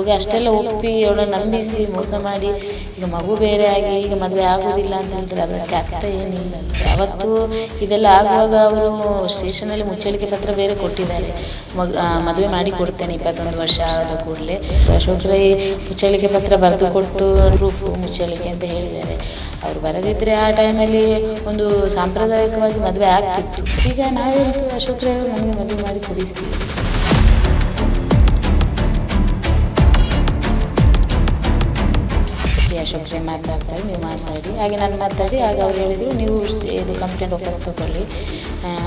ಹುಡುಗ ಅಷ್ಟೆಲ್ಲ ಒಪ್ಪಿ ಅವಳ ನಂಬಿಸಿ ಮೋಸ ಮಾಡಿ, ಈಗ ಮಗು ಬೇರೆ ಆಗಿ, ಈಗ ಮದುವೆ ಆಗೋದಿಲ್ಲ ಅಂತ ಹೇಳಿದ್ರೆ ಅದಕ್ಕೆ ಅರ್ಥ ಏನಿಲ್ಲ. ಅವತ್ತು ಇದೆಲ್ಲ ಆಗುವಾಗ ಅವರು ಸ್ಟೇಷನಲ್ಲಿ ಮುಚ್ಚಳಿಕೆ ಪತ್ರ ಬೇರೆ ಕೊಟ್ಟಿದ್ದಾರೆ. ಮಗ ಮದುವೆ ಮಾಡಿ ಕೊಡ್ತೇನೆ ಇಪ್ಪತ್ತೊಂದು ವರ್ಷ ಆದ ಕೂಡಲೇ. ಅಶೋಕ್ ರೈ ಮುಚ್ಚಳಿಕೆ ಪತ್ರ ಬರೆದು ಕೊಟ್ಟು ಪ್ರೂಫ್ ಮುಚ್ಚಳಿಕೆ ಅಂತ ಹೇಳಿದ್ದಾರೆ. ಅವರು ಬರದಿದ್ದರೆ ಆ ಟೈಮಲ್ಲಿ ಒಂದು ಸಾಂಪ್ರದಾಯಿಕವಾಗಿ ಮದುವೆ ಆಗ್ತಿತ್ತು. ಈಗ ನಾವು ಅಶೋಕ್ ರೈ ಅವರು ನಮಗೆ ಮದುವೆ ಮಾಡಿ ಕೊಡಿಸ್ತೀವಿ. ಈ ಅಶೋಕ್ ರೈ ಮಾತಾಡ್ತಾರೆ, ನೀವು ಮಾತಾಡಿ. ಹಾಗೆ ನಾನು ಮಾತಾಡಿ, ಆಗ ಅವ್ರು ಹೇಳಿದರು, ನೀವು ಇದು ಕಂಪ್ಲೇಂಟ್ ವಾಪಸ್ ತಗೊಳ್ಳಿ.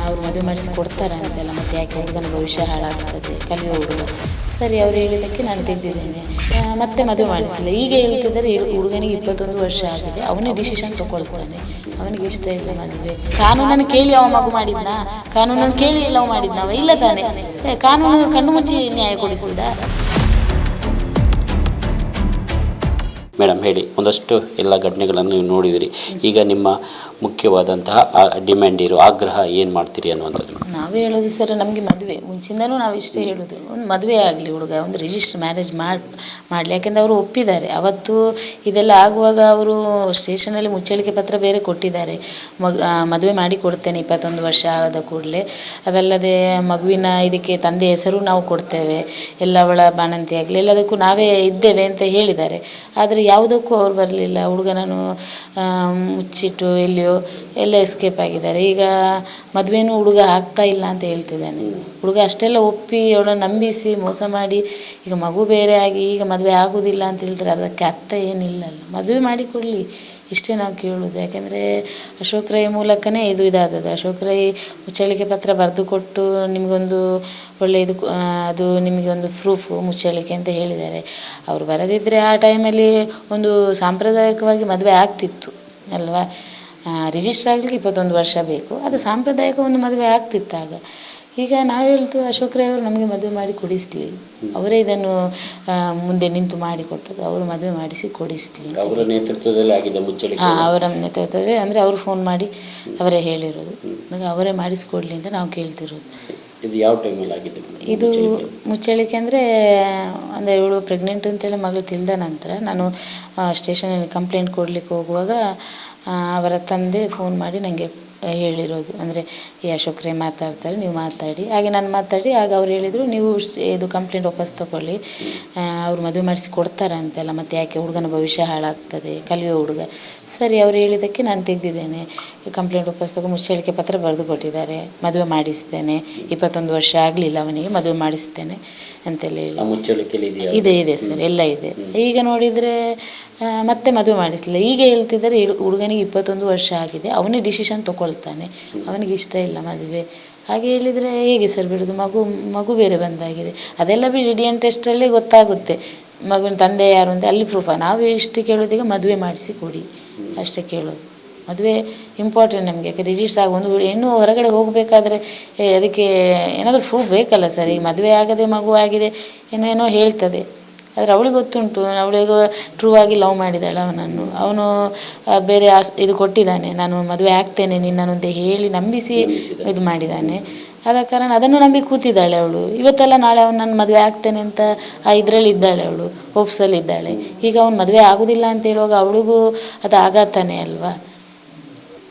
ಅವ್ರು ಮದುವೆ ಮಾಡಿಸಿ ಕೊಡ್ತಾರೆ ಅಂತೆಲ್ಲ, ಮತ್ತೆ ಯಾಕೆ ಹುಡುಗನ ಭವಿಷ್ಯ ಹಾಳಾಗ್ತದೆ, ಕಲಿಯೋ ಹುಡುಗ. ಸರಿ, ಅವ್ರು ಹೇಳಿದ್ದಕ್ಕೆ ನಾನು ತೆಗೆದಿದ್ದೇನೆ ಮತ್ತೆ ಮದುವೆ ಮಾಡಿಸಲಿಲ್ಲ. ಈಗ ಹೇಳ್ತಿದ್ದಾರೆ ಹುಡುಗನಿಗೆ ಇಪ್ಪತ್ತೊಂದು ವರ್ಷ ಆಗಿದೆ, ಅವನೇ ಡಿಸಿಷನ್ ತೊಗೊಳ್ತಾನೆ. ಅವನಿಗೆ ಇಷ್ಟ ಇಲ್ಲ ಮದುವೆ. ಕಾನೂನನ್ನು ಕೇಳಿ ಅವ ಮಗು ಮಾಡಿದ್ನಾ? ಕಾನೂನನ್ನು ಕೇಳಿ ಇಲ್ಲ ಮಾಡಿದ್ನ? ಅವ ಇಲ್ಲ ತಾನೆ. ಕಾನೂನು ಕಣ್ಣು ಮುಚ್ಚಿ ನ್ಯಾಯ ಕೊಡಿಸುವುದಾ? ಮೇಡಮ್ ಹೇಳಿ ಒಂದಷ್ಟು ಎಲ್ಲ ಘಟನೆಗಳನ್ನು ನೀವು ನೋಡಿದಿರಿ. ಈಗ ನಿಮ್ಮ ಮುಖ್ಯವಾದಂತಹ ಡಿಮ್ಯಾಂಡ್ ಇರೋ ಆಗ್ರಹ ಏನು ಮಾಡ್ತೀರಿ ಅನ್ನುವಂಥದ್ದು. ನಾವೇ ಹೇಳೋದು ಸರ್ ನಮಗೆ ಮದುವೆ. ಮುಂಚಿಂದನೂ ನಾವು ಇಷ್ಟೇ ಹೇಳೋದು. ಒಂದು ಮದುವೆ ಆಗಲಿ ಹುಡುಗ, ಒಂದು ರಿಜಿಸ್ಟರ್ ಮ್ಯಾರೇಜ್ ಮಾಡಿ, ಮಾಡಲಿ. ಯಾಕೆಂದ್ರೆ ಅವರು ಒಪ್ಪಿದ್ದಾರೆ. ಅವತ್ತು ಇದೆಲ್ಲ ಆಗುವಾಗ ಅವರು ಸ್ಟೇಷನಲ್ಲಿ ಮುಚ್ಚಳಿಕೆ ಪತ್ರ ಬೇರೆ ಕೊಟ್ಟಿದ್ದಾರೆ. ಮಗ ಮದುವೆ ಮಾಡಿ ಕೊಡ್ತೇನೆ ಇಪ್ಪತ್ತೊಂದು ವರ್ಷ ಆದ ಕೂಡಲೇ. ಅದಲ್ಲದೆ ಮಗುವಿನ ಇದಕ್ಕೆ ತಂದೆ ಹೆಸರು ನಾವು ಕೊಡ್ತೇವೆ. ಎಲ್ಲ ಅವಳ ಬಾಣಂತಿ ಆಗಲಿ, ಎಲ್ಲದಕ್ಕೂ ನಾವೇ ಇದ್ದೇವೆ ಅಂತ ಹೇಳಿದ್ದಾರೆ. ಆದರೆ ಯಾವುದಕ್ಕೂ ಅವ್ರು ಬರಲಿಲ್ಲ. ಹುಡುಗನನ್ನು ಮುಚ್ಚಿಟ್ಟು ಎಲ್ಲಿಯೋ ಎಲ್ಲ ಎಸ್ಕೇಪ್ ಆಗಿದ್ದಾರೆ. ಈಗ ಮದುವೆನೂ ಹುಡುಗ ಆಗ್ತಾ ಇಲ್ಲ ಅಂತ ಹೇಳ್ತಿದ್ದಾನೆ. ಹುಡುಗ ಅಷ್ಟೆಲ್ಲ ಒಪ್ಪಿ ಅವಳನ್ನು ನಂಬಿಸಿ ಮೋಸ ಮಾಡಿ, ಈಗ ಮಗು ಬೇರೆ ಆಗಿ ಈಗ ಮದುವೆ ಆಗೋದಿಲ್ಲ ಅಂತ ಹೇಳಿದ್ರೆ ಅದಕ್ಕೆ ಅರ್ಥ ಏನಿಲ್ಲಲ್ಲ. ಮದುವೆ ಮಾಡಿ ಕೊಡಲಿ, ಇಷ್ಟೇ ನಾವು ಕೇಳೋದು ಯಾಕೆಂದರೆ ಅಶೋಕ್ ರೈ ಮೂಲಕನೇ ಇದು ಇದಾದದ್ದು. ಅಶೋಕ್ ರೈ ಮುಚ್ಚಳಿಕೆ ಪತ್ರ ಬರೆದು ಕೊಟ್ಟು ನಿಮಗೊಂದು ಒಳ್ಳೆಯದು ಅದು ನಿಮಗೆ ಒಂದು ಪ್ರೂಫು ಮುಚ್ಚಳಿಕೆ ಅಂತ ಹೇಳಿದ್ದಾರೆ. ಅವರು ಬರದಿದ್ದರೆ ಆ ಟೈಮಲ್ಲಿ ಒಂದು ಸಾಂಪ್ರದಾಯಿಕವಾಗಿ ಮದುವೆ ಆಗ್ತಿತ್ತು, ಅಲ್ವಾ? ರಿಜಿಸ್ಟರ್ ಆಗಲಿಕ್ಕೆ ಇಪ್ಪತ್ತೊಂದು ವರ್ಷ ಬೇಕು. ಅದು ಸಾಂಪ್ರದಾಯಿಕ ಒಂದು ಮದುವೆ ಆಗ್ತಿತ್ತಾಗ. ಈಗ ನಾವು ಹೇಳ್ತು ಅಶೋಕ್ ರೈ ಅವರು ನಮಗೆ ಮದುವೆ ಮಾಡಿ ಕೊಡಿಸ್ಲಿ. ಅವರೇ ಇದನ್ನು ಮುಂದೆ ನಿಂತು ಮಾಡಿ ಕೊಟ್ಟದ್ದು. ಅವರು ಮದುವೆ ಮಾಡಿಸಿ ಕೊಡಿಸ್ಲಿ ಅವರ ನೇತೃತ್ವದಲ್ಲಿ ಆಗಿದೆ ಹಾಂ ಅವರ ನೇತೃತ್ವದಲ್ಲಿ ಅಂದರೆ ಅವರು ಫೋನ್ ಮಾಡಿ ಅವರೇ ಹೇಳಿರೋದು. ಅವರೇ ಮಾಡಿಸ್ಕೊಡ್ಲಿ ಅಂತ ನಾವು ಕೇಳ್ತಿರೋದು. ಇದು ಯಾವ ಟೈಮಲ್ಲಿ ಆಗಿದೆ ಇದು ಮುಚ್ಚಳಿಕೆ? ಅಂದರೆ ಅಂದರೆ ಇವಳು ಪ್ರೆಗ್ನೆಂಟ್ ಅಂತೇಳಿ ಮಗಳು ತಿಳಿದ ನಂತರ ನಾನು ಸ್ಟೇಷನಲ್ಲಿ ಕಂಪ್ಲೇಂಟ್ ಕೊಡಲಿಕ್ಕೆ ಹೋಗುವಾಗ ಅವರ ತಂದೆ ಫೋನ್ ಮಾಡಿ ನನಗೆ ಹೇಳಿರೋದು. ಅಂದರೆ ಈ ಅಶೋಕ್ ರೈ ಮಾತಾಡ್ತಾರೆ ನೀವು ಮಾತಾಡಿ. ಹಾಗೆ ನಾನು ಮಾತಾಡಿ ಆಗ ಅವ್ರು ಹೇಳಿದರು ನೀವು ಇದು ಕಂಪ್ಲೇಂಟ್ ವಾಪಸ್ ತೊಗೊಳ್ಳಿ. ಅವ್ರು ಮದುವೆ ಮಾಡಿಸಿ ಕೊಡ್ತಾರೆ ಅಂತೆಲ್ಲ ಮತ್ತೆ ಯಾಕೆ ಹುಡುಗನ ಭವಿಷ್ಯ ಹಾಳಾಗ್ತದೆ ಕಲಿಯೋ ಹುಡುಗ. ಸರಿ ಅವ್ರು ಹೇಳಿದ್ದಕ್ಕೆ ನಾನು ತೆಗೆದಿದ್ದೇನೆ. ಕಂಪ್ಲೇಂಟ್ ವಾಪಸ್ ತಗೊಂಡು ಮುಚ್ಚಳಿಕೆ ಪತ್ರ ಬರೆದು ಕೊಟ್ಟಿದ್ದಾರೆ. ಮದುವೆ ಮಾಡಿಸ್ತೇನೆ. ಇಪ್ಪತ್ತೊಂದು ವರ್ಷ ಆಗಲಿಲ್ಲ ಅವನಿಗೆ ಮದುವೆ ಮಾಡಿಸ್ತೇನೆ ಅಂತೆಲ್ಲ ಹೇಳಿ. ಇದೆ ಇದೆ ಸರ್ ಎಲ್ಲ ಇದೆ. ಈಗ ನೋಡಿದರೆ ಮತ್ತೆ ಮದುವೆ ಮಾಡಿಸಲಿಲ್ಲ. ಈಗ ಹೇಳ್ತಿದ್ದಾರೆ ಹುಡುಗನಿಗೆ ಇಪ್ಪತ್ತೊಂದು ವರ್ಷ ಆಗಿದೆ ಅವನೇ ಡಿಸಿಷನ್ ತಗೊಳ್ತಾನೆ ಅವನಿಗೆ ಇಷ್ಟ ಇಲ್ಲ ಮದುವೆ. ಹಾಗೆ ಹೇಳಿದರೆ, ಹೇಗೆ ಸರ್ ಬಿಡೋದು? ಮಗು ಮಗು ಬೇರೆ ಬಂದಾಗಿದೆ. ಅದೆಲ್ಲ ಬಿ ಡಿ ಎನ್ ಟೆಸ್ಟಲ್ಲೇ ಗೊತ್ತಾಗುತ್ತೆ. ಮಗುವಿನ ತಂದೆ ಯಾರು ಅಂತ ಅಲ್ಲಿ ಪ್ರೂಫ ನಾವು ಇಷ್ಟು ಕೇಳೋದೀಗ ಮದುವೆ ಮಾಡಿಸಿ ಕೊಡಿ. ಅಷ್ಟೇ ಕೇಳೋದು. ಮದುವೆ ಇಂಪಾರ್ಟೆಂಟ್ ನಮಗೆ. ಯಾಕೆ ರಿಜಿಸ್ಟರ್ ಆಗಿ ಒಂದು ಹೆಣ್ಣು ಹೊರಗಡೆ ಹೋಗಬೇಕಾದ್ರೆ ಅದಕ್ಕೆ ಏನಾದರೂ ಪ್ರೂಫ್ ಬೇಕಲ್ಲ ಸರ್ ಈಗ ಮದುವೆ ಆಗದೆ ಮಗು ಆಗಿದೆ, ಏನೋ ಏನೋ ಹೇಳ್ತದೆ. ಆದರೆ ಅವಳಿಗೆ ಗೊತ್ತುಂಟು ಅವಳಿಗೆ ಟ್ರೂ ಆಗಿ ಲವ್ ಮಾಡಿದ್ದಾಳೆ ಅವನನ್ನು. ಅವನು ಬೇರೆ ಆಸ್ ಇದು ಕೊಟ್ಟಿದ್ದಾನೆ ನಾನು ಮದುವೆ ಆಗ್ತೇನೆ ನಿನ್ನನ್ನು ಅಂತ ಹೇಳಿ ನಂಬಿಸಿ ಇದು ಮಾಡಿದ್ದಾನೆ. ಆದ ಕಾರಣ ಅದನ್ನು ನಂಬಿ ಕೂತಿದ್ದಾಳೆ ಅವಳು. ಇವತ್ತೆಲ್ಲ ನಾಳೆ ಅವನು ನಾನು ಮದುವೆ ಆಗ್ತೇನೆ ಅಂತ ಆ ಇದರಲ್ಲಿ ಇದ್ದಾಳೆ ಅವಳು ಹೋಪ್ಸಲ್ಲಿ ಇದ್ದಾಳೆ. ಈಗ ಅವನು ಮದುವೆ ಆಗೋದಿಲ್ಲ ಅಂತ ಹೇಳುವಾಗ ಅವಳಿಗೂ ಅದು ಆಘಾತನೇ ಅಲ್ವಾ?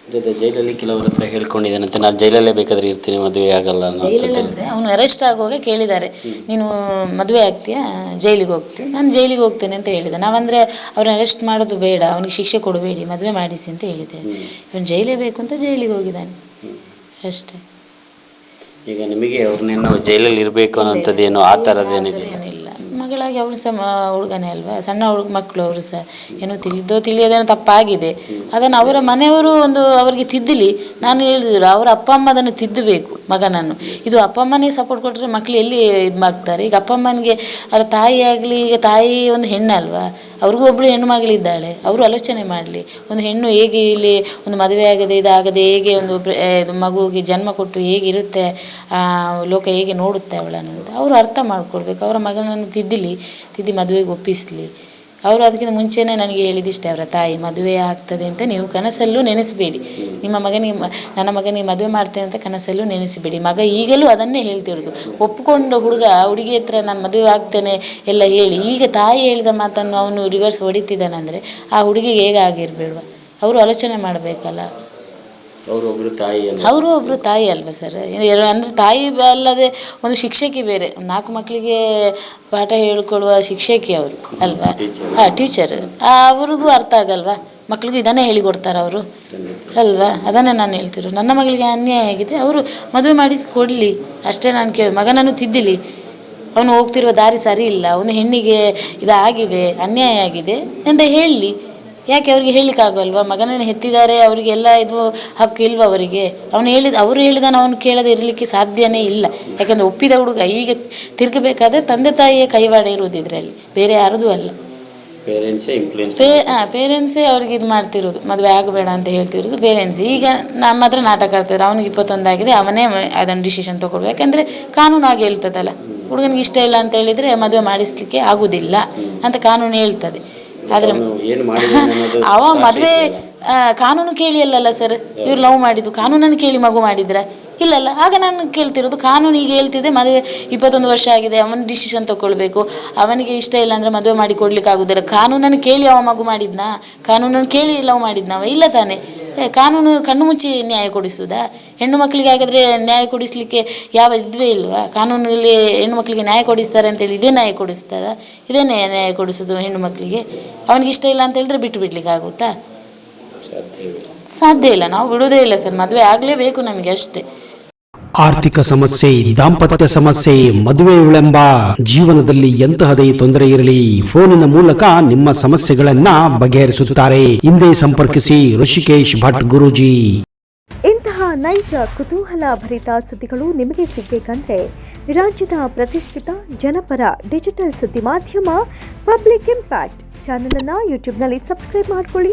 ಜೊತೆ ಜೈಲಲ್ಲಿ ಕೆಲವರ ಹತ್ರ ಹೇಳ್ಕೊಂಡಿದ್ದಾನಂತೆ ನಾನು ಜೈಲಲ್ಲೇ ಬೇಕಾದ್ರೆ ಇರ್ತೀನಿ ಮದುವೆ ಆಗಲ್ಲ ಜೈಲಲ್ಲಂದ್ರೆ ಅವನು ಅರೆಸ್ಟ್ ಆಗುವಾಗ ಕೇಳಿದ್ದಾರೆ. ನೀನು ಮದುವೆ ಆಗ್ತೀಯಾ? ಜೈಲಿಗೆ ಹೋಗ್ತೀವಿ ನಾನು ಜೈಲಿಗೆ ಹೋಗ್ತೇನೆ ಅಂತ ಹೇಳಿದೆ. ನಾವಂದರೆ ಅವ್ರನ್ನ ಅರೆಸ್ಟ್ ಮಾಡೋದು ಬೇಡ ಅವನಿಗೆ ಶಿಕ್ಷೆ ಕೊಡಬೇಡಿ ಮದುವೆ ಮಾಡಿಸಿ ಅಂತ ಹೇಳಿದೆ. ಇವನು ಜೈಲೇ ಬೇಕು ಅಂತ ಜೈಲಿಗೆ ಹೋಗಿದ್ದಾನೆ. ಅಷ್ಟೇ. ಈಗ ನಿಮಗೆ ಅವ್ರನ್ನೇನೋ ಜೈಲಲ್ಲಿ ಇರಬೇಕು ಅನ್ನೋಂಥದ್ದು ಏನೋ ಆ ಥರದ್ದೇನಿದೆ ಮಗಳಾಗಿ ಅವರು ಸಹ ಹುಡುಗನೇ ಅಲ್ವಾ? ಸಣ್ಣ ಹುಡುಗ ಮಕ್ಕಳು ಅವರು ಸಹ. ಏನೋ ತಿಳಿದೋ ತಿಳಿಯದೇನೋ ತಪ್ಪಾಗಿದೆ. ಅದನ್ನು ಅವರ ಮನೆಯವರು ಒಂದು ಅವರಿಗೆ ತಿದ್ದಲಿ. ನಾನು ಹೇಳಿದ್ರು, ಅವರ ಅಪ್ಪ ಅಮ್ಮ ಅದನ್ನು ತಿದ್ದಬೇಕು, ಮಗನನ್ನು. ಇದು ಅಪ್ಪ ಅಮ್ಮನಿಗೆ ಸಪೋರ್ಟ್ ಕೊಟ್ಟರೆ ಮಕ್ಕಳು ಎಲ್ಲಿ ಇದು ಮಾಡ್ತಾರೆ ಈಗ ಅಪ್ಪ ಅಮ್ಮನಿಗೆ ಅವರ ತಾಯಿ ಆಗಲಿ, ಈಗ ತಾಯಿ ಒಂದು ಹೆಣ್ಣಲ್ವಾ? ಅವ್ರಿಗೂ ಒಬ್ಬಳು ಹೆಣ್ಣು ಮಗಳಿದ್ದಾಳೆ. ಅವರು ಆಲೋಚನೆ ಮಾಡಲಿ. ಒಂದು ಹೆಣ್ಣು ಹೇಗೆ ಇಲ್ಲಿ ಒಂದು ಮದುವೆ ಆಗದೆ, ಇದಾಗದೆ, ಹೇಗೆ ಒಂದು ಮಗುವಿಗೆ ಜನ್ಮ ಕೊಟ್ಟು ಹೇಗಿರುತ್ತೆ ಲೋಕ ಹೇಗೆ ನೋಡುತ್ತೆ ಅವಳನ್ನು ಅಂತ. ಅವರು ಅರ್ಥ ಮಾಡ್ಕೊಳ್ಬೇಕು. ಅವರ ಮಗನನ್ನು ತಿದ್ದಲಿ ತಿದ್ದಿ ಮದುವೆಗೆ ಒಪ್ಪಿಸಲಿ. ಅವರು ಅದಕ್ಕಿಂತ ಮುಂಚೆನೇ ನನಗೆ ಹೇಳಿದಿಷ್ಟೇ ಅವರ ತಾಯಿ ಮದುವೆ ಆಗ್ತದೆ ಅಂತ ನೀವು ಕನಸಲ್ಲೂ ನೆನೆಸಬೇಡಿ. ನಿಮ್ಮ ಮಗನಿಗೆ ನನ್ನ ಮಗನಿಗೆ ಮದುವೆ ಮಾಡ್ತೇನೆ ಅಂತ ಕನಸಲ್ಲೂ ನೆನೆಸಬೇಡಿ. ಮಗ ಈಗಲೂ ಅದನ್ನೇ ಹೇಳ್ತಿರೋದು ಒಪ್ಪಿಕೊಂಡು ಹುಡುಗ ಹುಡುಗಿ ಹತ್ರ ನಾನು ಮದುವೆ ಆಗ್ತೇನೆ ಎಲ್ಲ ಹೇಳಿ, ಈಗ ತಾಯಿ ಹೇಳಿದ ಮಾತನ್ನು ಅವನು ರಿವರ್ಸ್ ಹೊಡಿತಿದ್ದಾನಂದರೆ ಆ ಹುಡುಗಿಗೆ ಹೇಗೆ ಆಗಿರ್ಬೇಡ್ವಾ ಅವರು ಆಲೋಚನೆ ಮಾಡಬೇಕಲ್ಲ. ಅವರು ಒಬ್ಬರು ತಾಯಿ ಅಲ್ವಾ ಸರ್? ಅಂದ್ರೆ ತಾಯಿ ಅಲ್ಲದೆ ಒಂದು ಶಿಕ್ಷಕಿ ಬೇರೆ. ನಾಲ್ಕು ಮಕ್ಕಳಿಗೆ ಪಾಠ ಹೇಳ್ಕೊಡುವ ಶಿಕ್ಷಕಿ ಅವರು ಅಲ್ವಾ? ಹಾ ಹಾಂ ಟೀಚರ್ ಅವ್ರಿಗೂ ಅರ್ಥ ಆಗಲ್ವಾ? ಮಕ್ಳಿಗೂ ಇದನ್ನೇ ಹೇಳಿಕೊಡ್ತಾರೆ ಅವರು ಅಲ್ವಾ? ಅದನ್ನೇ ನಾನು ಹೇಳ್ತಿರು ನನ್ನ ಮಗಳಿಗೆ ಅನ್ಯಾಯ ಆಗಿದೆ. ಅವರು ಮದುವೆ ಮಾಡಿಸಿ ಕೊಡಲಿ. ಅಷ್ಟೇ ನಾನು ಕೇಳಿ ಮಗನನ್ನು ತಿದ್ದಿಲಿ. ಅವನು ಹೋಗ್ತಿರುವ ದಾರಿ ಸರಿ ಇಲ್ಲ. ಅವನು ಹೆಣ್ಣಿಗೆ ಇದಾಗಿದೆ. ಅನ್ಯಾಯ ಆಗಿದೆ. ಅಂತ ಹೇಳಲಿ ಯಾಕೆ ಅವರಿಗೆ ಹೇಳಲಿಕ್ಕಾಗಲ್ವಾ? ಮಗನನ್ನು ಹೆತ್ತಿದ್ದಾರೆ ಅವರಿಗೆಲ್ಲ ಇದು ಹಕ್ಕು ಇಲ್ವಾ ಅವರಿಗೆ? ಅವನು ಹೇಳಿದ ಅವರು ಹೇಳಿದಾನ ಅವನು ಕೇಳದೆ ಇರಲಿಕ್ಕೆ ಸಾಧ್ಯನೇ ಇಲ್ಲ. ಯಾಕಂದರೆ ಒಪ್ಪಿದ ಹುಡುಗ ಈಗ ತಿರುಗಬೇಕಾದ್ರೆ ತಂದೆ ತಾಯಿಯ ಕೈವಾಡ ಇರುವುದು ಇದರಲ್ಲಿ. ಬೇರೆ ಯಾರದೂ ಅಲ್ಲ. ಪೇ ಹಾಂ ಪೇರೆಂಟ್ಸೇ ಅವ್ರಿಗೆ ಇದು ಮಾಡ್ತಿರೋದು. ಮದುವೆ ಆಗಬೇಡ ಅಂತ ಹೇಳ್ತಿರೋದು ಪೇರೆಂಟ್ಸ್ ಈಗ ನಮ್ಮ ಹತ್ರ ನಾಟಕ ಆಡ್ತಾರೆ ಅವನಿಗೆ ಇಪ್ಪತ್ತೊಂದಾಗಿದೆ ಅವನೇ ಅದನ್ನು ಡಿಸಿಷನ್ ತೊಗೊಳ್ಬೇಕು. ಯಾಕಂದರೆ ಕಾನೂನು ಆಗಿ ಹೇಳ್ತದಲ್ಲ. ಹುಡುಗನಿಗೆ ಇಷ್ಟ ಇಲ್ಲ ಅಂತ ಹೇಳಿದರೆ ಮದುವೆ ಮಾಡಿಸ್ಲಿಕ್ಕೆ ಆಗುವುದಿಲ್ಲ ಅಂತ ಕಾನೂನು ಹೇಳ್ತದೆ. ಆದರೆ ಅವ ಮದ್ವೆ ಮದುವೆ ಆ, ಕಾನೂನು ಕೇಳಿ ಅಲ್ಲಲ್ಲ ಸರ್ ಇವ್ರು ಲವ್ ಮಾಡಿದ್ದು. ಕಾನೂನನ್ನು ಕೇಳಿ ಮಗು ಮಾಡಿದ್ರ. ಇಲ್ಲಲ್ಲ ಆಗ ನಾನು ಕೇಳ್ತಿರೋದು, ಕಾನೂನು ಈಗ ಹೇಳ್ತಿದೆ, ಮದುವೆ ಇಪ್ಪತ್ತೊಂದು ವರ್ಷ ಆಗಿದೆ, ಅವನ ಡಿಸಿಷನ್ ತಗೊಳ್ಬೇಕು. ಅವನಿಗೆ ಇಷ್ಟ ಇಲ್ಲ ಅಂದರೆ ಮದುವೆ ಮಾಡಿ ಕೊಡ್ಲಿಕ್ಕೆ ಆಗೋದಿಲ್ಲ. ಕಾನೂನನ್ನು ಕೇಳಿ ಅವ ಮಗು ಮಾಡಿದ್ನಾ? ಕಾನೂನನ್ನು ಕೇಳಿ ಲವ್ ಮಾಡಿದ್ನವ? ಇಲ್ಲ ತಾನೆ. ಕಾನೂನು ಕಣ್ಣು ಮುಚ್ಚಿ ನ್ಯಾಯ ಕೊಡಿಸುವುದಾ? ಹೆಣ್ಣು ಮಕ್ಕಳಿಗೆ ಹಾಗಾದರೆ ನ್ಯಾಯ ಕೊಡಿಸ್ಲಿಕ್ಕೆ ಯಾವ ಇದ್ವೇ ಇಲ್ವಾ? ಕಾನೂನಲ್ಲಿ ಹೆಣ್ಣು ಮಕ್ಕಳಿಗೆ ನ್ಯಾಯ ಕೊಡಿಸ್ತಾರೆ ಅಂತೇಳಿ ಇದೇ ನ್ಯಾಯ ಕೊಡಿಸ್ತಾರ? ಇದೇ ನ್ಯಾಯ ನ್ಯಾಯ ಕೊಡಿಸೋದು ಹೆಣ್ಣು ಮಕ್ಕಳಿಗೆ? ಅವನಿಗೆ ಇಷ್ಟ ಇಲ್ಲ ಅಂತ ಹೇಳಿದ್ರೆ ಬಿಟ್ಟು ಬಿಡ್ಲಿಕ್ಕೆ ಆಗುತ್ತಾ. ಸಾಧ್ಯ ಇಲ್ಲ ನಾವು ಬಿಡುವುದೇ ಇಲ್ಲ ಸರ್ ಮದುವೆ ಆಗಲೇಬೇಕು ನಮಗೆ ಅಷ್ಟೇ. ಆರ್ಥಿಕ ಸಮಸ್ಯೆ ದಾಂಪತ್ಯ ಸಮಸ್ಯೆ ಮದುವೆ ವಿಳಂಬ ಜೀವನದಲ್ಲಿ ಎಂತಹದೇ ತೊಂದರೆ ಇರಲಿ ಫೋನಿನ ಮೂಲಕ ನಿಮ್ಮ ಸಮಸ್ಯೆಗಳನ್ನ ಬಗೆಹರಿಸುತ್ತಾರೆ. ಹಿಂದೆ ಸಂಪರ್ಕಿಸಿ ಋಷಿಕೇಶ್ ಭಟ್ ಗುರೂಜಿ. ಇಂತಹ ನೈಜ ಕುತೂಹಲ ಭರಿತ ಸುದ್ದಿಗಳು ನಿಮಗೆ ಸಿಗಬೇಕಂದ್ರೆ ರಾಜ್ಯದ ಪ್ರತಿಷ್ಠಿತ ಜನಪರ ಡಿಜಿಟಲ್ ಸುದ್ದಿ ಮಾಧ್ಯಮ ಪಬ್ಲಿಕ್ ಇಂಪ್ಯಾಕ್ಟ್ ಚಾನಲನ್ನು ಯೂಟ್ಯೂಬ್ನಲ್ಲಿ ಸಬ್ಸ್ಕ್ರೈಬ್ ಮಾಡ್ಕೊಳ್ಳಿ.